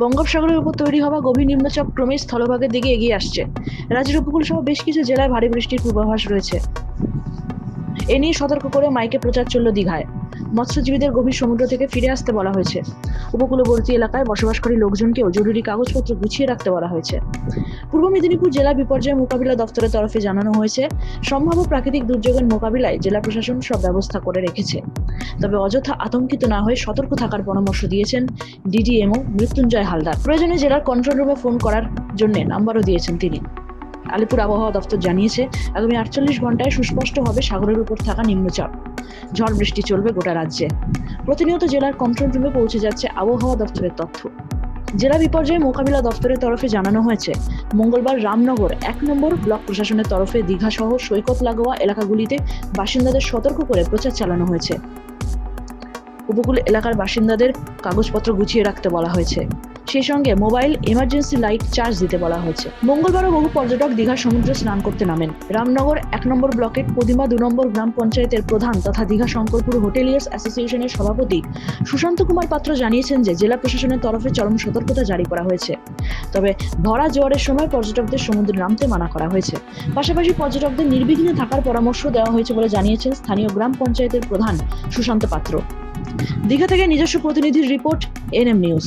বঙ্গোপসাগরের উপর তৈরি হওয়া গভীর নিম্নচাপ ক্রমেই স্থলভাগের দিকে এগিয়ে আসছে। রাজ্যের উপকূল সহ বেশ কিছু জেলায় ভারী বৃষ্টির পূর্বাভাস রয়েছে। এ নিয়ে সতর্ক করে মাইকে প্রচার চলল দীঘায়। মৎস্যজীবীদের গভীর সমুদ্র থেকে ফিরে আসতে বলা হয়েছে। উপকূলবর্তী এলাকায় বসবাসকারী লোকজনকেও জরুরি কাগজপত্র গুছিয়ে রাখতে বলা হয়েছে। পূর্ব মেদিনীপুর জেলা বিপর্যয় মোকাবিলা দপ্তরের তরফে জানানো হয়েছে, সম্ভাব্য প্রাকৃতিক দুর্যোগের মোকাবিলায় জেলা প্রশাসন সব ব্যবস্থা করে রেখেছে। তবে অযথা আতঙ্কিত না হয়ে সতর্ক থাকার পরামর্শ দিয়েছেন ডিডিএমও মৃত্যুঞ্জয় হালদার। প্রয়োজনে জেলার কন্ট্রোল রুমে ফোন করার জন্য নাম্বারও দিয়েছেন তিনি। আলিপুর আবহাওয়া দপ্তর জানিয়েছে, আগামী আটচল্লিশ ঘন্টায় সুস্পষ্ট হবে সাগরের উপর থাকা নিম্নচাপ। ঝড় বৃষ্টি চলবে গোটা রাজ্যে। প্রতিনিয়ত জেলার কন্ট্রোল রুমে পৌঁছে যাচ্ছে আবহাওয়া দপ্তরের তথ্য। জেলা বিপর্যয় মোকাবিলা দপ্তরের তরফে জানানো হয়েছে, মঙ্গলবার রামনগর এক নম্বর ব্লক প্রশাসনের তরফে দীঘা সহ সৈকত লাগোয়া এলাকাগুলিতে বাসিন্দাদের সতর্ক করে প্রচার চালানো হয়েছে। উপকূল এলাকার বাসিন্দাদের কাগজপত্র গুছিয়ে রাখতে বলা হয়েছে। সেই সঙ্গে মোবাইল এমার্জেন্সি লাইট চার্জ দিতে বলা হয়েছে। মঙ্গলবারও বহু পর্যটক দীঘার সমুদ্রে স্নান করতে নামেন। রামনগর এক নম্বর ব্লকের প্রতিমা দু নম্বর গ্রাম পঞ্চায়েতের প্রধান তথা দীঘা শঙ্করপুর হোটেলিয়ার্স অ্যাসোসিয়েশনের সভাপতি সুশান্ত কুমার পাত্র জানিয়েছেন যে জেলা প্রশাসনের তরফে চরম সতর্কতা জারি করা হয়েছে। তবে ভরা জোয়ারের সময় পর্যটকদের সমুদ্রে নামতে মানা করা হয়েছে। পাশাপাশি পর্যটকদের নির্বিঘ্নে থাকার পরামর্শ দেওয়া হয়েছে বলে জানিয়েছেন স্থানীয় গ্রাম পঞ্চায়েতের প্রধান সুশান্ত পাত্র। দীঘা থেকে নিজস্ব প্রতিনিধির রিপোর্ট, এনএম নিউজ।